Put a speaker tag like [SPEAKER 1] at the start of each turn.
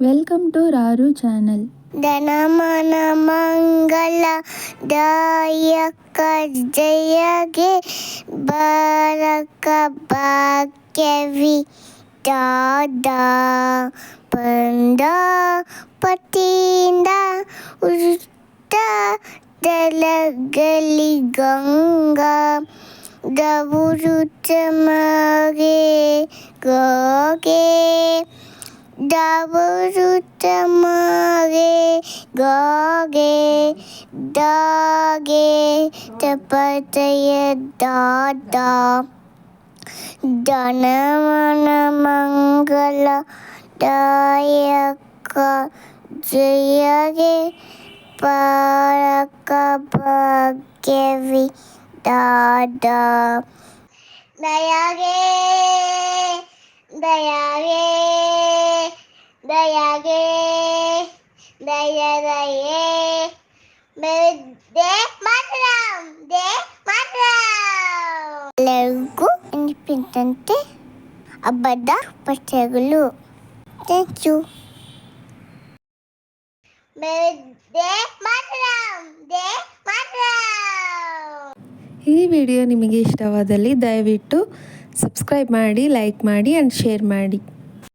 [SPEAKER 1] Welcome to రారు channel.
[SPEAKER 2] ధనమన మంగళ దాయక జయగే బారక భాగ్యవి దాదా పండా పటీంద ఉష్ట దళగలి గంగా దవురు చమగే గోగే தவறுத்தமாகே காகே தாகே தப்பத்தைய தாதா தனமன மங்கள தாயக்கா ஜெயகே பாரக்க பாக்கியவி தாதா தயாகே தயாகே. ದಯಾಗೆ ದಯ ದಯೆ ದೇ ಮಾತರಂ ದೇ ಮಾತರಂ ಎಲ್ಲರಿಗೂ ಇಂಡಿಪೆಂಡೆಂಟ್ ಹಬ್ಬದ ಪಠ್ಯಗಳು ಥ್ಯಾಂಕ್ ಯು ದೇ ಮಾತರಂ ದೇ ಮಾತರಂ
[SPEAKER 1] ಈ ವಿಡಿಯೋ ನಿಮಗೆ ಇಷ್ಟವಾದಲ್ಲಿ ದಯವಿಟ್ಟು ಸಬ್ಸ್ಕ್ರೈಬ್ ಮಾಡಿ ಲೈಕ್ ಮಾಡಿ ಆ್ಯಂಡ್ ಶೇರ್ ಮಾಡಿ.